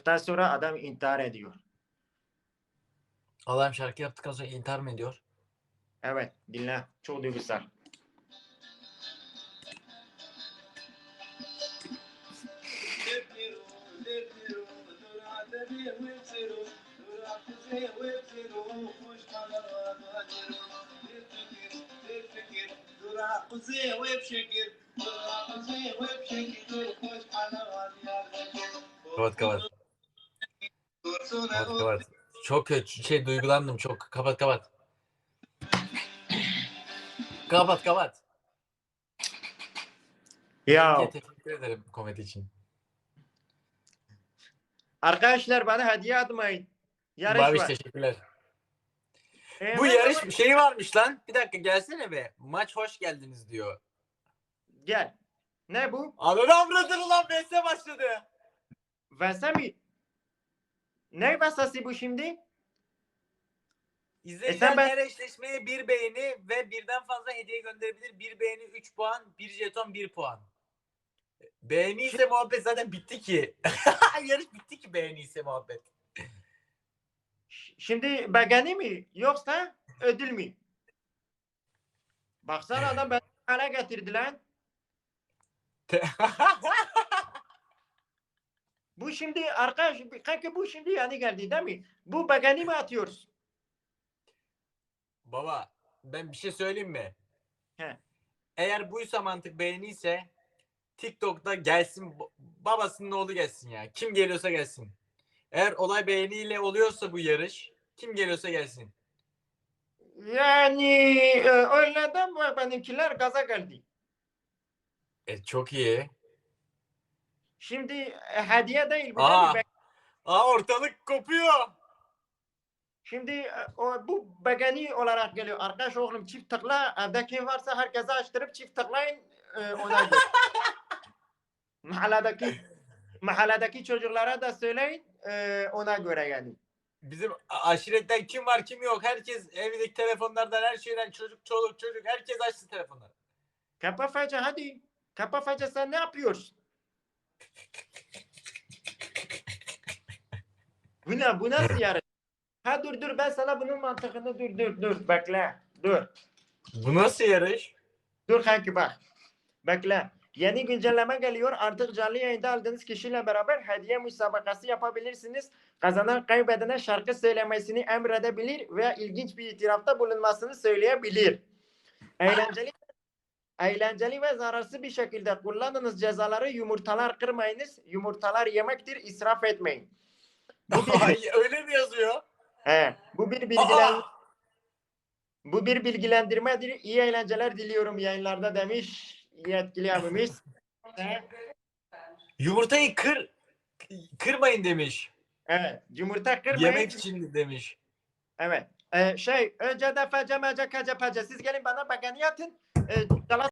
yaptıktan sonra adam intihar ediyor. Adam şarkı yaptıktan sonra intihar mı ediyor? Evet dinle. Çok duygusal. Kapat kapat. Kapat kapat. Çok kötü şey duygulandım çok. Kapat kapat. Kapat kapat. Ya Teşekkür ederim komedi için. arkadaşlar bana hediye atmayın. Yarış Babiş var. teşekkürler. Ee, Bu yarış bir şey varmış lan. Bir dakika gelsene be. Maç hoş geldiniz diyor. Gel. Ne bu? Ananı avradını lan BS başladı. Vese mi? Ne vesası bu şimdi? İzleyiciler ben- her eşleşmeye bir beğeni ve birden fazla hediye gönderebilir. Bir beğeni 3 puan, bir jeton 1 puan. Beğeni ise muhabbet zaten bitti ki. Yarış bitti ki beğeni ise muhabbet. Ş- Şimdi begeni mi yoksa ödül mü? Baksana adam beni hale getirdi lan. Bu şimdi arkadaş kanka bu şimdi yani geldi değil mi? Bu begeni mi atıyoruz? Baba ben bir şey söyleyeyim mi? He. Eğer buysa mantık beğeniyse TikTok'ta gelsin babasının oğlu gelsin ya. Kim geliyorsa gelsin. Eğer olay beğeniyle oluyorsa bu yarış kim geliyorsa gelsin. Yani e, öyle de benimkiler gaza geldi. E çok iyi. Şimdi e, hediye değil bu. Aa. değil mi? Aa ortalık kopuyor. Şimdi e, o, bu begeni olarak geliyor. Arkadaş oğlum çift tıkla. Evde kim varsa herkese açtırıp çift tıklayın. E, ona göre. mahalledeki mahalledeki çocuklara da söyleyin. e, ona göre yani. Bizim a- aşiretten kim var kim yok. Herkes evdeki telefonlardan her şeyden çocuk çoluk çocuk herkes açtı telefonları. Kapa faca hadi. Kapa faca sen ne yapıyorsun? Bu ne? Bu nasıl yarış? Ha dur dur ben sana bunun mantığını dur dur dur bekle. Dur. Bu nasıl yarış? Dur kanki bak. Bekle. Yeni güncelleme geliyor. Artık canlı yayında aldığınız kişiyle beraber hediye müsabakası yapabilirsiniz. Kazanan kaybedene şarkı söylemesini emredebilir veya ilginç bir itirafta bulunmasını söyleyebilir. Eğlenceli eğlenceli ve zararsız bir şekilde kullandığınız cezaları yumurtalar kırmayınız. Yumurtalar yemektir. israf etmeyin. Bu bir, Ay, Öyle mi yazıyor? he, bu bir bilgilen, Aa! bu bir bilgilendirmedir. İyi eğlenceler diliyorum yayınlarda demiş yetkili abimiz. Yumurtayı kır kırmayın demiş. Evet. Yumurta kırmayın. Yemek için demiş. Evet. Ee, şey önce de fece mece kece pece. Siz gelin bana bagani atın. Ee,